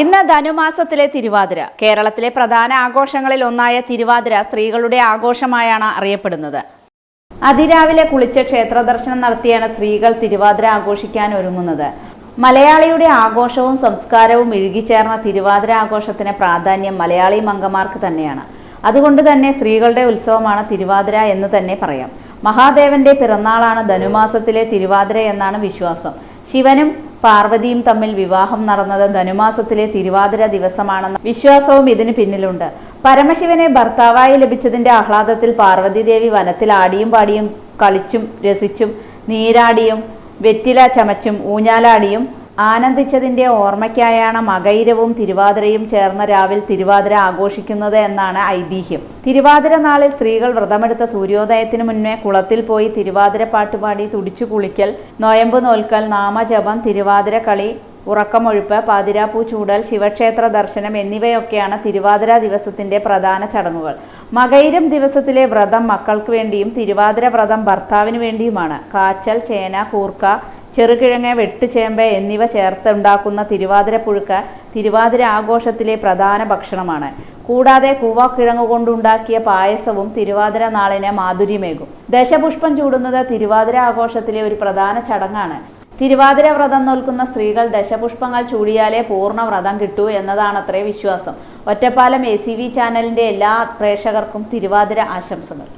ഇന്ന് ധനുമാസത്തിലെ തിരുവാതിര. കേരളത്തിലെ പ്രധാന ആഘോഷങ്ങളിൽ ഒന്നായ തിരുവാതിര സ്ത്രീകളുടെ ആഘോഷമായാണ് അറിയപ്പെടുന്നത്. അതിരാവിലെ കുളിച്ച് ക്ഷേത്ര ദർശനം നടത്തിയാണ് സ്ത്രീകൾ തിരുവാതിര ആഘോഷിക്കാൻ ഒരുങ്ങുന്നത്. മലയാളിയുടെ ആഘോഷവും സംസ്കാരവും ഇഴുകിച്ചേർന്ന തിരുവാതിര ആഘോഷത്തിന് പ്രാധാന്യം മലയാളി മംഗമാർക്ക് തന്നെയാണ്. അതുകൊണ്ട് തന്നെ സ്ത്രീകളുടെ ഉത്സവമാണ് തിരുവാതിര എന്ന് തന്നെ പറയാം. മഹാദേവന്റെ പിറന്നാളാണ് ധനുമാസത്തിലെ തിരുവാതിര എന്നാണ് വിശ്വാസം. ശിവനും പാർവതിയും തമ്മിൽ വിവാഹം നടന്നത് ധനുമാസത്തിലെ തിരുവാതിര ദിവസമാണെന്ന വിശ്വാസവും ഇതിന് പിന്നിലുണ്ട്. പരമശിവനെ ഭർത്താവായി ലഭിച്ചതിന്റെ ആഹ്ലാദത്തിൽ പാർവതിദേവി വനത്തിൽ ആടിയും പാടിയും കളിച്ചും രസിച്ചും നീരാടിയും വെറ്റില ചമച്ചും ഊഞ്ഞാലാടിയും ആനന്ദിച്ചതിന്റെ ഓർമ്മയ്ക്കായാണ് മകൈരവും തിരുവാതിരയും ചേർന്ന രാവിൽ തിരുവാതിര ആഘോഷിക്കുന്നത് എന്നാണ് ഐതിഹ്യം. തിരുവാതിര നാളിൽ സ്ത്രീകൾ വ്രതമെടുത്ത സൂര്യോദയത്തിന് മുന്നേ കുളത്തിൽ പോയി തിരുവാതിര പാട്ടുപാടി തുടിച്ചു കുളിക്കൽ നോയമ്പ് നോൽക്കൽ നാമജപം തിരുവാതിര കളി ഉറക്കമൊഴുപ്പ് പാതിരാപ്പൂ ചൂടൽ ശിവക്ഷേത്ര ദർശനം എന്നിവയൊക്കെയാണ് തിരുവാതിര ദിവസത്തിന്റെ പ്രധാന ചടങ്ങുകൾ. മകൈരം ദിവസത്തിലെ വ്രതം മക്കൾക്ക് വേണ്ടിയും തിരുവാതിര വ്രതം ഭർത്താവിന് വേണ്ടിയുമാണ്. കാച്ചൽ ചേന കൂർക്ക ചെറുകിഴങ്ങ് വെട്ടുചേമ്പ് എന്നിവ ചേർത്തുണ്ടാക്കുന്ന തിരുവാതിര പുഴുക്ക് തിരുവാതിര ആഘോഷത്തിലെ പ്രധാന ഭക്ഷണമാണ്. കൂടാതെ കൂവാക്കിഴങ്ങ് കൊണ്ടുണ്ടാക്കിയ പായസവും തിരുവാതിര നാളിനെ മാധുര്യമേകും. ദശപുഷ്പം ചൂടുന്നത് തിരുവാതിര ആഘോഷത്തിലെ ഒരു പ്രധാന ചടങ്ങാണ്. തിരുവാതിര വ്രതം നോൽക്കുന്ന സ്ത്രീകൾ ദശപുഷ്പങ്ങൾ ചൂടിയാലേ പൂർണ വ്രതം കിട്ടൂ എന്നതാണത്രേ വിശ്വാസം. ഒറ്റപ്പാലം എ സി വി ചാനലിന്റെ എല്ലാ പ്രേക്ഷകർക്കും തിരുവാതിര ആശംസകൾ.